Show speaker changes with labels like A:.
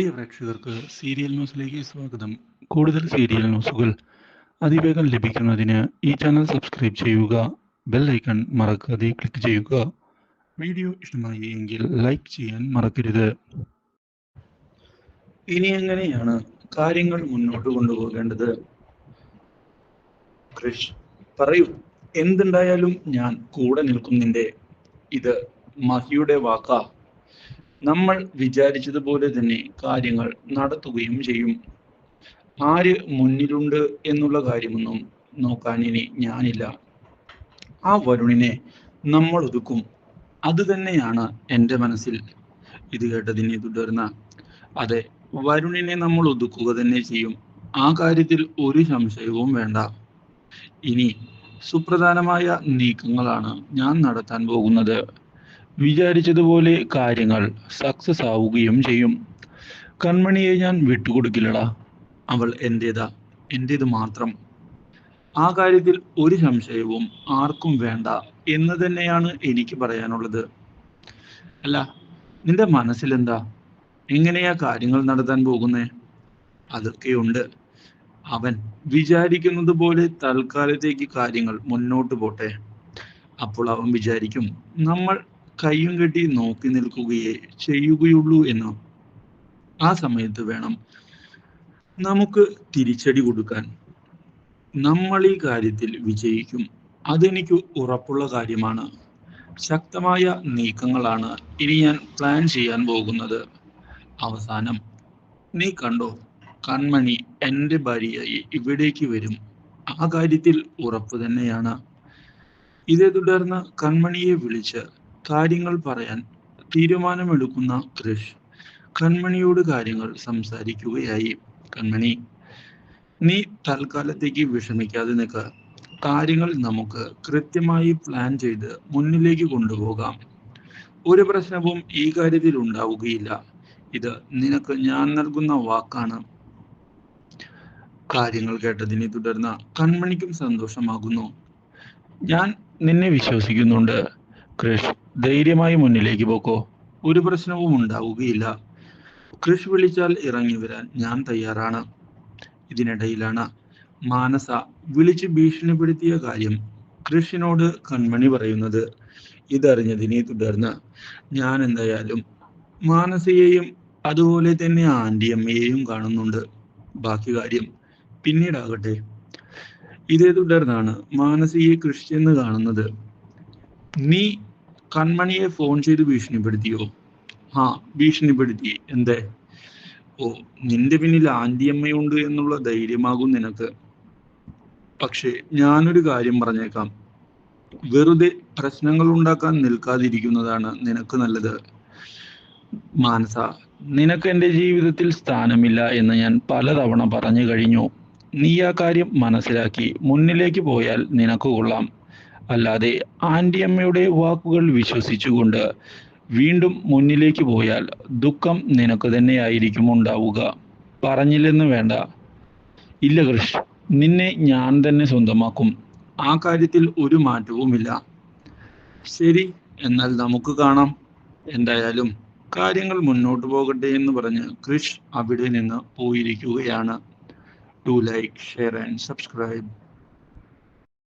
A: പ്രിയ പ്രേക്ഷകർക്ക് സീരിയൽ ന്യൂസിലേക്ക് സ്വാഗതം. കൂടുതൽ സീരിയൽ ന്യൂസുകൾ അതിവേഗം ലഭിക്കുന്നതിന് ഈ ചാനൽ സബ്സ്ക്രൈബ് ചെയ്യുക ബെൽ ഐക്കൺ മറക്കാതെ ക്ലിക്ക് ചെയ്യുക. വീഡിയോ ഇഷ്ടമായി എങ്കിൽ ലൈക്ക് ചെയ്യാൻ മറക്കരുത്. ഇനി എങ്ങനെയാണ് കാര്യങ്ങൾ മുന്നോട്ട് കൊണ്ടുപോകേണ്ടത്? കൃഷ് പറയൂ. എന്തുണ്ടായാലും ഞാൻ കൂടെ നിൽക്കും നിന്റെ ഇത് മഹിയുടെ വാക്കാ. നമ്മൾ വിചാരിച്ചതുപോലെ തന്നെ കാര്യങ്ങൾ നടത്തുകയും ചെയ്യും. ആര് മുന്നിലുണ്ട് എന്നുള്ള കാര്യമൊന്നും നോക്കാൻ ഇനി ഞാനില്ല. ആ വരുണിനെ നമ്മൾ ഒതുക്കും. അത് തന്നെയാണ് എന്റെ മനസ്സിൽ. ഇത് കേട്ടതിനെ തുടർന്ന് അതെ വരുണിനെ നമ്മൾ ഒതുക്കുക തന്നെ ചെയ്യും. ആ കാര്യത്തിൽ ഒരു സംശയവും വേണ്ട. ഇനി സുപ്രധാനമായ നീക്കങ്ങളാണ് ഞാൻ നടത്താൻ പോകുന്നത്. വിചാരിച്ചതുപോലെ കാര്യങ്ങൾ സക്സസ് ആവുകയും ചെയ്യും. കൺമണിയെ ഞാൻ വിട്ടുകൊടുക്കില്ലടാ. അവൾ എന്റേതാ എന്റേത് മാത്രം. ആ കാര്യത്തിൽ ഒരു സംശയവും ആർക്കും വേണ്ട എന്ന് തന്നെയാണ് എനിക്ക് പറയാനുള്ളത്. അല്ല നിന്റെ മനസ്സിലെന്താ? എങ്ങനെയാ കാര്യങ്ങൾ നടത്താൻ പോകുന്നേ? അതൊക്കെയുണ്ട് അവൻ വിചാരിക്കുന്നത് പോലെ തൽക്കാലത്തേക്ക് കാര്യങ്ങൾ മുന്നോട്ട് പോട്ടെ. അപ്പോൾ അവൻ വിചാരിക്കും നമ്മൾ കയ്യും കെട്ടി നോക്കി നിൽക്കുകയേ ചെയ്യുകയുള്ളൂ എന്ന് ആ സമയത്ത് വേണം നമുക്ക് തിരിച്ചടി കൊടുക്കാൻ. നമ്മൾ ഈ കാര്യത്തിൽ വിജയിക്കും. അതെനിക്ക് ഉറപ്പുള്ള കാര്യമാണ്. ശക്തമായ നീക്കങ്ങളാണ് ഇനി ഞാൻ പ്ലാൻ ചെയ്യാൻ പോകുന്നത്. അവസാനം നീ കണ്ടോ കൺമണി എന്റെ ഭാര്യയായി ഇവിടേക്ക് വരും. ആ കാര്യത്തിൽ ഉറപ്പ് തന്നെയാണ്. ഇതേ തുടർന്ന് കൺമണിയെ വിളിച്ച് കാര്യങ്ങൾ പറയാൻ തീരുമാനമെടുക്കുന്ന കൃഷ് കൺമണിയോട് കാര്യങ്ങൾ സംസാരിക്കുകയായി. കൺമണി നീ തൽക്കാലത്തേക്ക് വിഷമിക്കാതെ നിൽക്കുക കാര്യങ്ങൾ നമുക്ക് കൃത്യമായി പ്ലാൻ ചെയ്ത് മുന്നിലേക്ക് കൊണ്ടുപോകാം. ഒരു പ്രശ്നവും ഈ കാര്യത്തിൽ ഉണ്ടാവുകയില്ല. ഇത് നിനക്ക് ഞാൻ നൽകുന്ന വാക്കാണ്. കാര്യങ്ങൾ കേട്ടതിനെ തുടർന്ന് കൺമണിക്കും സന്തോഷമാകുന്നു. ഞാൻ നിന്നെ വിശ്വസിക്കുന്നുണ്ട്. കൃഷ് ധൈര്യമായി മുന്നിലേക്ക് പോക്കോ. ഒരു പ്രശ്നവും ഉണ്ടാവുകയില്ല. ക്രിഷ് വിളിച്ചാൽ ഇറങ്ങി വരാൻ ഞാൻ തയ്യാറാണ്. ഇതിനിടയിലാണ് മാനസ വിളിച്ച് ഭീഷണിപ്പെടുത്തിയ കാര്യം കൃഷിനോട് കൺമണി പറയുന്നത്. ഇതറിഞ്ഞതിനെ തുടർന്ന് ഞാൻ എന്തായാലും മാനസയെയും അതുപോലെ തന്നെ ആന്റിയമ്മയെയും കാണുന്നുണ്ട്. ബാക്കി കാര്യം പിന്നീടാകട്ടെ. ഇതേ തുടർന്നാണ് മാനസിയെ ക്രിസ്ത്യന്ന് കാണുന്നത്. നീ കൺമണിയെ ഫോൺ ചെയ്ത് ഭീഷണിപ്പെടുത്തിയോ? ആ ഭീഷണിപ്പെടുത്തി. എന്തേ? ഓ നിന്റെ പിന്നിൽ ആന്റിയമ്മയുണ്ട് എന്നുള്ള ധൈര്യമാകും നിനക്ക്. പക്ഷേ ഞാനൊരു കാര്യം പറഞ്ഞേക്കാം. വെറുതെ പ്രശ്നങ്ങൾ ഉണ്ടാക്കാൻ നിൽക്കാതിരിക്കുന്നതാണ് നിനക്ക് നല്ലത്. മാനസ നിനക്ക് എന്റെ ജീവിതത്തിൽ സ്ഥാനമില്ല എന്ന് ഞാൻ പലതവണ പറഞ്ഞു കഴിഞ്ഞു. നീ ആ കാര്യം മനസ്സിലാക്കി. മുന്നിലേക്ക് പോയാൽ നിനക്ക് കൊള്ളാം. അല്ലാതെ ആന്റിയമ്മയുടെ വാക്കുകൾ വിശ്വസിച്ചുകൊണ്ട് വീണ്ടും മുന്നിലേക്ക് പോയാൽ ദുഃഖം നിനക്ക് തന്നെയായിരിക്കും ഉണ്ടാവുക. പറഞ്ഞില്ലെന്ന് വേണ്ട. ഇല്ല കൃഷ് നിന്നെ ഞാൻ തന്നെ സ്വന്തമാക്കും. ആ കാര്യത്തിൽ ഒരു മാറ്റവുമില്ല. ശരി എന്നാൽ നമുക്ക് കാണാം. എന്തായാലും കാര്യങ്ങൾ മുന്നോട്ട് പോകട്ടെ എന്ന് പറഞ്ഞ് കൃഷ് അവിടെ നിന്ന് പോയിരിക്കുകയാണ്. To like share and subscribe